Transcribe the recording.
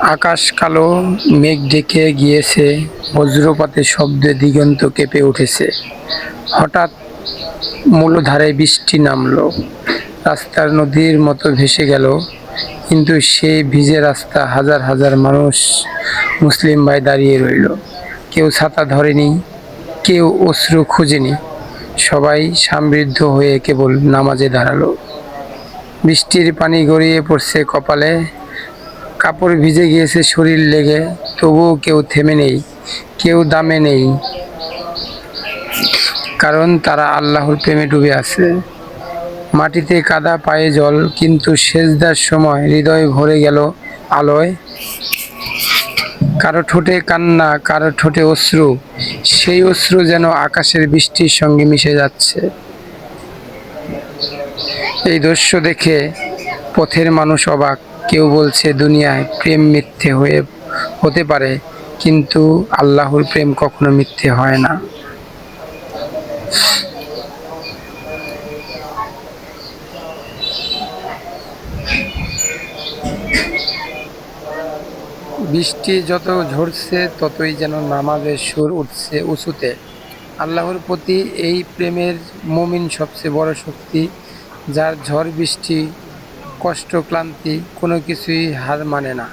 আকাশ কালো, মেঘ ডেকে গিয়েছে বজ্রপাতের শব্দে দিগন্ত কেঁপে উঠেছে। হঠাৎ মূলধারে বৃষ্টি নামলো। রাস্তার নদীর মতো ভেসে গেল। কিন্তু সেই ভিজে রাস্তা হাজার হাজার মানুষ মুসলিম ভাই দাঁড়িয়ে রইল। কেউ ছাতা ধরেনি, কেউ অশ্রু খুঁজেনি। সবাই সমৃদ্ধ হয়ে কেবল নামাজে দাঁড়াল। বৃষ্টির পানি গড়িয়ে পড়ছে কপালে। কাপড় ভিজে গিয়েছে, শরীর লেগে। তবুও কেউ থেমে নেই, কেউ দামে নেই। কারণ তারা আল্লাহর প্রেমে ডুবে আছে। মাটিতে কাদা, পায়ে জল, কিন্তু সেজদার সময় হৃদয় ভরে গেল আলোয়। কারও ঠোঁটে কান্না, কারও ঠোঁটে অশ্রু, সেই অশ্রু যেন আকাশের বৃষ্টির সঙ্গে মিশে যাচ্ছে। এই দৃশ্য দেখে পথের মানুষ অবাক। কেউ বলছে, দুনিয়ায় প্রেম মিথ্যে হয়ে, হতে পারে, কিন্তু আল্লাহর প্রেম কখনো মিথ্যে হয় না। বৃষ্টি যত ঝরছে, ততই যেন নামাজের সুর উঠছে উঁচুতে। আল্লাহর প্রতি এই প্রেমের মমিন সবচেয়ে বড় শক্তি, যার ঝড় বৃষ্টি কষ্ট ক্লান্তি কোনো কিছুই হার মানে না।